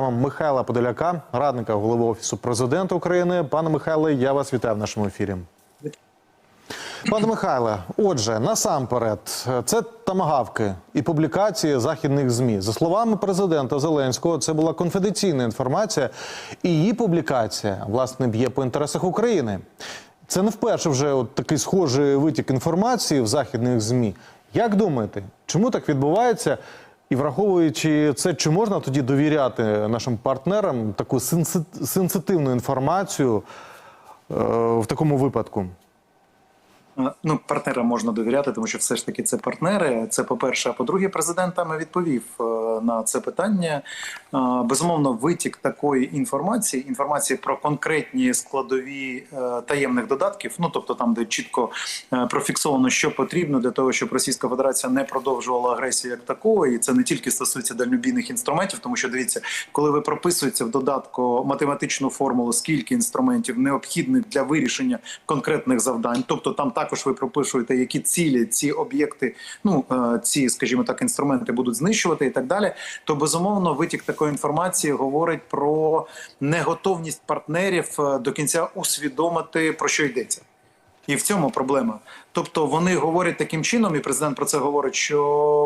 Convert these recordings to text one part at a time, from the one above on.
Михайла Подоляка, радника голови офісу президента України. Пане Михайле, я вас вітаю в нашому ефірі. Пане Михайле, отже, насамперед, це тамагавки і публікації західних змі. За словами президента Зеленського, це була конфіденційна інформація, і її публікація власне б'є по інтересах України. Це не вперше вже от такий схожий витік інформації в західних змі. Як думаєте, чому так відбувається? І враховуючи це, чи можна тоді довіряти нашим партнерам таку сенси- сенситивну інформацію е, в такому випадку? Е, Ну, партнерам можна довіряти, тому що все ж таки це партнери. Це по-перше. А по-друге, президент там відповів е, на це питання. Е, Безумовно, витік такої інформації, інформації про конкретні складові таємних додатків. Ну тобто, там, де чітко профіксовано, що потрібно для того, щоб Російська Федерація не продовжувала агресію як такої. І це не тільки стосується дальнобійних інструментів, тому що дивіться, коли ви прописуєте в додатку математичну формулу, скільки інструментів необхідних для вирішення конкретних завдань, тобто там також ви пропишуєте, які цілі ці об'єкти, ну е, ці, скажімо так, інструменти будуть знищувати і так далі. То безумовно витік такої інформації говорить про неготовність партнерів е, до кінця усвідомити про що йдеться. І в цьому проблема. Тобто вони говорять таким чином, і президент про це говорить, що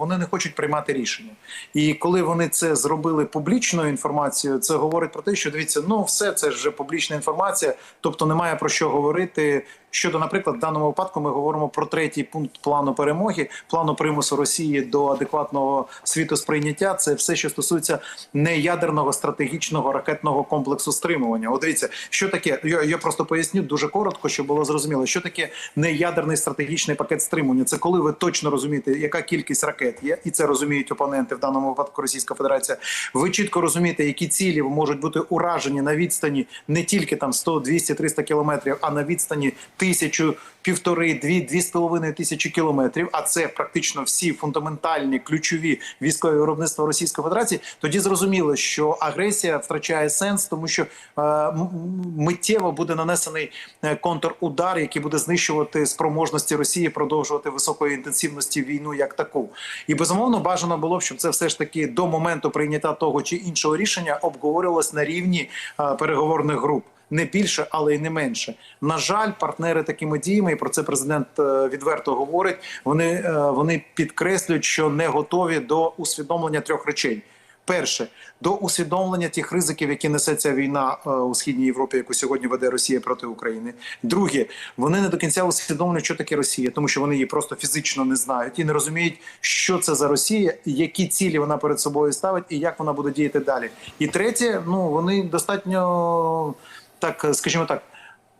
вони не хочуть приймати рішення. І коли вони це зробили публічною інформацією, це говорить про те, що дивіться, ну все це ж вже публічна інформація, тобто немає про що говорити. Щодо, наприклад, в даному випадку ми говоримо про третій пункт плану перемоги, плану примусу Росії до адекватного світосприйняття. Це все, що стосується неядерного стратегічного ракетного комплексу стримування. От дивіться, що таке. Я, я просто поясню дуже коротко, щоб було зрозуміло, що таке неядерний стратегічний пакет стримування. Це коли ви точно розумієте, яка кількість ракет є, і це розуміють опоненти в даному випадку Російська Федерація. Ви чітко розумієте, які цілі можуть бути уражені на відстані не тільки там 100, 200, 300 кілометрів, а на відстані тисячу, півтори, дві, дві з половиною тисячі кілометрів. А це практично всі фундаментальні ключові військові виробництва Російської Федерації. Тоді зрозуміло, що агресія втрачає сенс, тому що е, миттєво буде нанесений е, контрудар, який буде знищувати спроможності Росії продовжувати високої інтенсивності війну як таку. І безумовно бажано було б, щоб це все ж таки до моменту прийняття того чи іншого рішення обговорювалось на рівні е, переговорних груп. Не більше, але й не менше. На жаль, партнери такими діями, і про це президент е, відверто говорить. Вони, е, вони підкреслюють, що не готові до усвідомлення трьох речей. Перше до усвідомлення тих ризиків, які несе ця війна е, у східній Європі, яку сьогодні веде Росія проти України. Друге, вони не до кінця усвідомлюють, що таке Росія, тому що вони її просто фізично не знають і не розуміють, що це за Росія, які цілі вона перед собою ставить, і як вона буде діяти далі. І третє, ну вони достатньо так, скажімо так.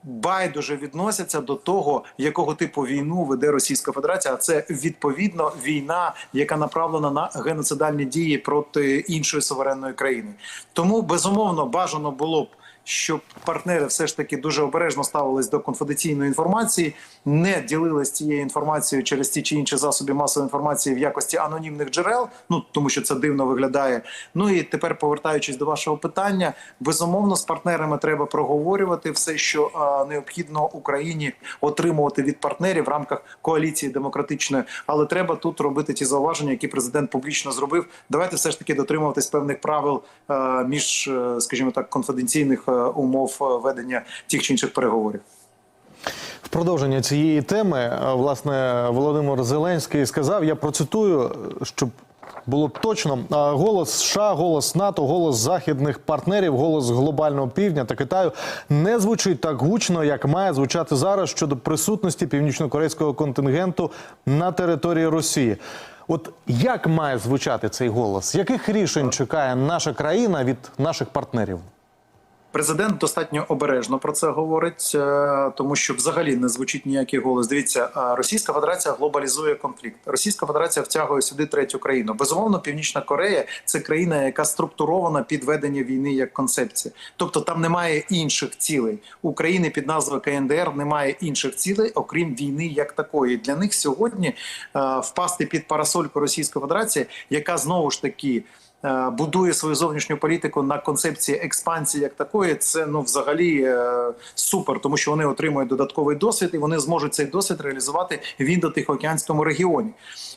Байдуже відносяться до того, якого типу війну веде Російська Федерація. А це відповідно війна, яка направлена на геноцидальні дії проти іншої суверенної країни. Тому безумовно бажано було б, щоб партнери все ж таки дуже обережно ставились до конфіденційної інформації, не ділились цією інформацією через ті чи інші засоби масової інформації в якості анонімних джерел. Ну тому що це дивно виглядає. Ну і тепер повертаючись до вашого питання, безумовно з партнерами треба проговорювати все, що а, необхідно Україні отримувати від партнерів в рамках коаліції демократичної. Але треба тут робити ті зауваження, які президент публічно зробив. Давайте все ж таки дотримуватись певних правил е, між, е, скажімо так, конфіденційних е, умов е, ведення тих чи інших переговорів. В продовження цієї теми, е, власне, Володимир Зеленський сказав: я процитую, е, щоб було точно: е, голос США, голос НАТО, голос західних партнерів, голос глобального півдня та Китаю не звучить так гучно, як має звучати зараз щодо присутності північно-корейського контингенту на території Росії. От як має звучати цей голос? Яких рішень чекає наша країна від наших партнерів? Президент достатньо обережно про це говорить, е, тому що взагалі не звучить ніякий голос. Дивіться, е, Російська Федерація глобалізує конфлікт. Російська Федерація втягує сюди третю країну. Безумовно, Північна Корея це країна, яка структурована під ведення війни як концепція. Тобто там немає інших цілей. України під назвою КНДР немає інших цілей, окрім війни як такої. Для них сьогодні е, впасти під парасольку Російської Федерації, яка знову ж таки будує свою зовнішню політику на концепції експансії як такої, це ну взагалі е, супер, тому що вони отримують додатковий досвід і вони зможуть цей досвід реалізувати в індо-тихоокеанському регіоні.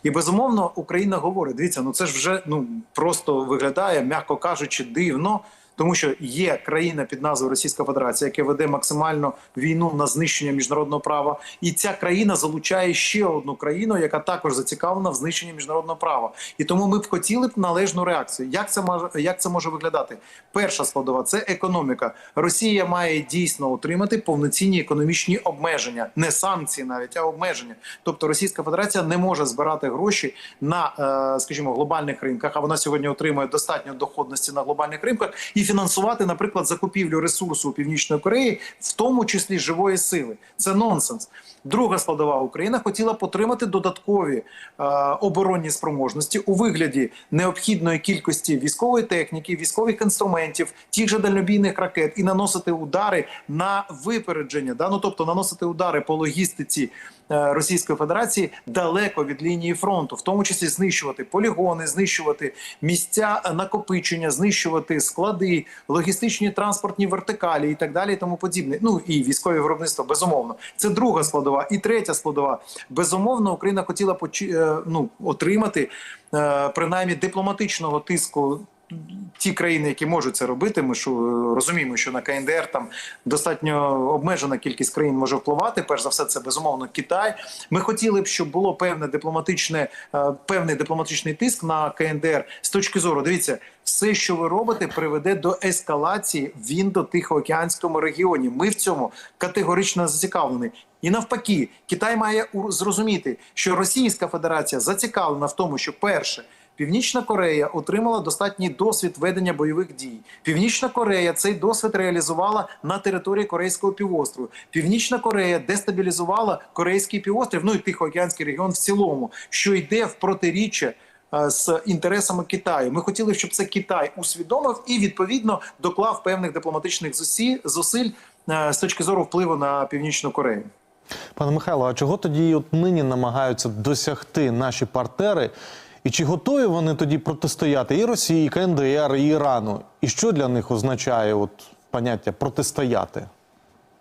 І безумовно Україна говорить: дивіться, ну це ж вже ну просто виглядає, м'яко кажучи, дивно. Тому що є країна під назвою Російська Федерація, яка веде максимально війну на знищення міжнародного права, і ця країна залучає ще одну країну, яка також зацікавлена в знищенні міжнародного права. І тому ми б хотіли б належну реакцію. Як це може як це може виглядати? Перша складова це економіка. Росія має дійсно отримати повноцінні економічні обмеження, не санкції, навіть а обмеження. Тобто Російська Федерація не може збирати гроші на, е, скажімо, глобальних ринках. А вона сьогодні отримує достатньо доходності на глобальних ринках і фінансувати, наприклад, закупівлю ресурсу у північної Кореї, в тому числі живої сили. Це нонсенс. Друга складова Україна хотіла потримати додаткові е, оборонні спроможності у вигляді необхідної кількості військової техніки, військових інструментів, тих же дальнобійних ракет і наносити удари на випередження, да? ну, тобто наносити удари по логістиці Російської Федерації далеко від лінії фронту, в тому числі знищувати полігони, знищувати місця накопичення, знищувати склади, логістичні транспортні вертикалі і так далі, і тому подібне. Ну і військове виробництво, безумовно. Це друга складова. І третя складова. Безумовно, Україна хотіла е, ну, отримати е, принаймні дипломатичного тиску. Ті країни, які можуть це робити, ми е, розуміємо, що на КНДР там достатньо обмежена кількість країн може впливати. Перш за все, це безумовно Китай. Ми хотіли б, щоб було певне дипломатичне, е, певний дипломатичний тиск на КНДР з точки зору. Дивіться, все, що ви робите, приведе до ескалації в індо-тихоокеанському регіоні. Ми в цьому категорично зацікавлені. І навпаки, Китай має зрозуміти, що Російська Федерація зацікавлена в тому, що перше. Північна Корея отримала достатній досвід ведення бойових дій. Північна Корея цей досвід реалізувала на території Корейського півострову. Північна Корея дестабілізувала Корейський півострів, ну і Тихоокеанський регіон в цілому, що йде в протиріччя е, з інтересами Китаю. Ми хотіли, щоб це Китай усвідомив і відповідно доклав певних дипломатичних зусиль, е, з точки зору впливу на Північну Корею. Пане Михайло, а чого тоді от нині намагаються досягти наші партнери? І чи готові вони тоді протистояти і Росії, і КНДР, і Ірану? І що для них означає от поняття протистояти?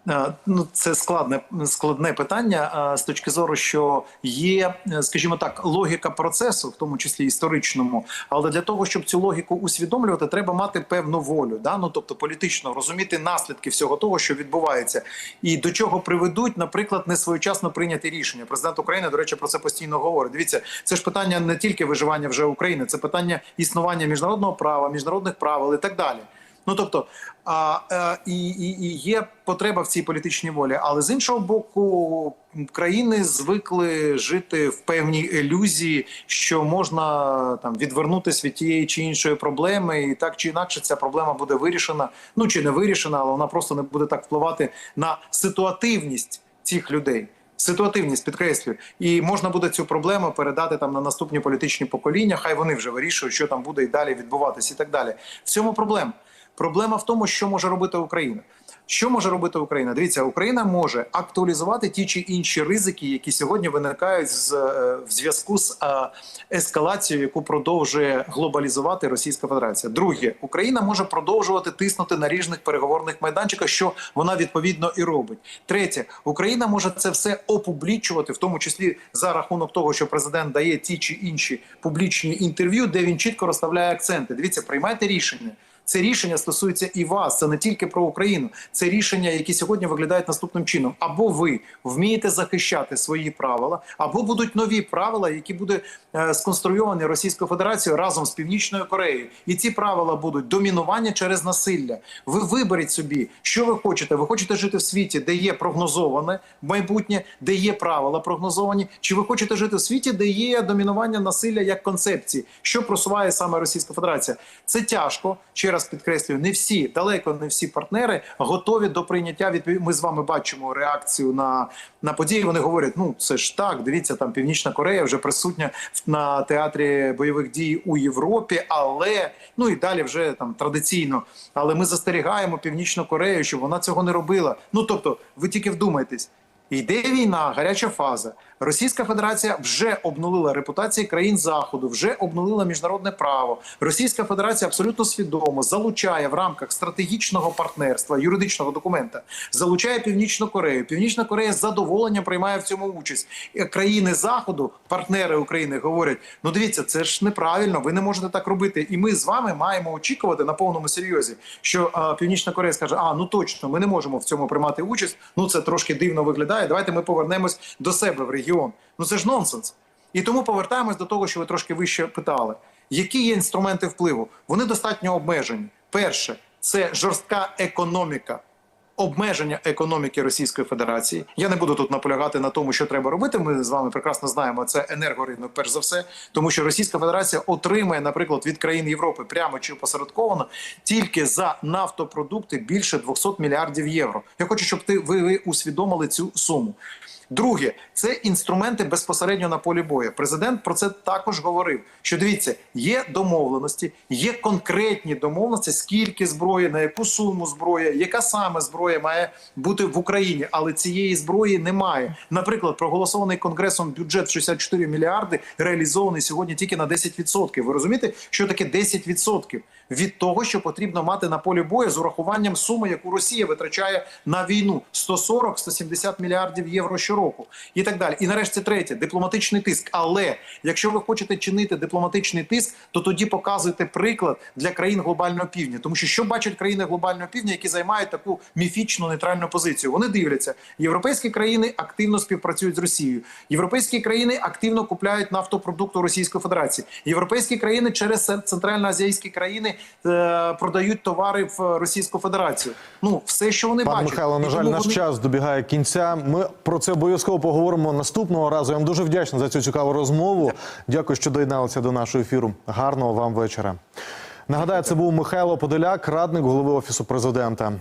Е, Ну, це складне складне питання е, з точки зору, що є, е, скажімо так, логіка процесу, в тому числі історичному. Але для того, щоб цю логіку усвідомлювати, треба мати певну волю. Да? Ну, тобто політично розуміти наслідки всього того, що відбувається, і до чого приведуть, наприклад, несвоєчасно прийняті рішення. Президент України, до речі, про це постійно говорить. Дивіться, це ж питання не тільки виживання вже України, це питання існування міжнародного права, міжнародних правил і так далі. Ну тобто, а, е, і, і, і є потреба в цій політичній волі, але з іншого боку, країни звикли жити в певній ілюзії, що можна там відвернутися від тієї чи іншої проблеми, і так чи інакше ця проблема буде вирішена. Ну чи не вирішена, але вона просто не буде так впливати на ситуативність цих людей. Ситуативність підкреслюю, і можна буде цю проблему передати там на наступні політичні покоління. Хай вони вже вирішують, що там буде і далі відбуватись, і так далі. В цьому проблема. Проблема в тому, що може робити Україна. Що може робити Україна? Дивіться, Україна може актуалізувати ті чи інші ризики, які сьогодні виникають з е, в зв'язку з е, ескалацією, яку продовжує глобалізувати Російська Федерація. Друге, Україна може продовжувати тиснути на ріжних переговорних майданчиках, що вона відповідно і робить. Третє, Україна може це все опублічувати, в тому числі за рахунок того, що президент дає ті чи інші публічні інтерв'ю, де він чітко розставляє акценти. Дивіться, приймайте рішення. Це рішення стосується і вас. Це не тільки про Україну. Це рішення, які сьогодні виглядають наступним чином: або ви вмієте захищати свої правила, або будуть нові правила, які будуть е, сконструйовані Російською Федерацією разом з Північною Кореєю. І ці правила будуть домінування через насилля. Ви виберіть собі, що ви хочете. Ви хочете жити в світі, де є прогнозоване майбутнє, де є правила прогнозовані, чи ви хочете жити в світі, де є домінування насилля як концепції, що просуває саме Російська Федерація? Це тяжко. Ще раз підкреслюю, не всі далеко не всі партнери готові до прийняття. Відповідь ми з вами бачимо реакцію на, на події. Вони говорять: ну це ж так. Дивіться, там Північна Корея вже присутня на театрі бойових дій у Європі, але ну і далі вже там традиційно. Але ми застерігаємо Північну Корею, щоб вона цього не робила. Ну тобто, ви тільки вдумайтесь. Йде війна, гаряча фаза. Російська Федерація вже обнулила репутації країн Заходу, вже обнулила міжнародне право. Російська Федерація абсолютно свідомо залучає в рамках стратегічного партнерства юридичного документа, залучає Північну Корею. Північна Корея з задоволенням приймає в цьому участь. Країни Заходу, партнери України, говорять: ну дивіться, це ж неправильно, ви не можете так робити. І ми з вами маємо очікувати на повному серйозі, що а, Північна Корея скаже: А ну точно, ми не можемо в цьому приймати участь. Ну це трошки дивно виглядає. Давайте ми повернемось до себе в регіон. Ну це ж нонсенс. І тому повертаємось до того, що ви трошки вище питали. Які є інструменти впливу? Вони достатньо обмежені. Перше, це жорстка економіка. Обмеження економіки Російської Федерації. Я не буду тут наполягати на тому, що треба робити. Ми з вами прекрасно знаємо. Це енергоринок, перш за все, тому що Російська Федерація отримає, наприклад, від країн Європи прямо чи посередковано тільки за нафтопродукти більше 200 мільярдів євро. Я хочу, щоб ти ви, ви усвідомили цю суму. Друге, це інструменти безпосередньо на полі бою. Президент про це також говорив. Що дивіться, є домовленості, є конкретні домовленості, скільки зброї, на яку суму зброї, яка саме зброя має бути в Україні, але цієї зброї немає. Наприклад, проголосований конгресом бюджет 64 мільярди реалізований сьогодні тільки на 10%. Ви розумієте, що таке 10% від того, що потрібно мати на полі бою з урахуванням суми, яку Росія витрачає на війну 140-170 мільярдів євро щороку, і так далі. І нарешті третє дипломатичний тиск. Але якщо ви хочете чинити дипломатичний тиск, то тоді показуйте приклад для країн глобального півдня, тому що що бачать країни глобального півдня, які займають таку міфічну нейтральну позицію. Вони дивляться, європейські країни активно співпрацюють з Росією. Європейські країни активно купляють нафтопродукти Російської Федерації. Європейські країни через центральноазійські країни е, продають товари в Російську Федерацію. Ну все, що вони Пане бачать, Михайло, на жаль, наш вони- час добігає кінця. Ми про це обов'язково поговоримо наступного разу. Я вам дуже вдячний за цю цікаву розмову. Дякую, що доєдналися до нашого ефіру. Гарного вам вечора. Нагадаю, це був Михайло Подоляк, радник голови офісу президента.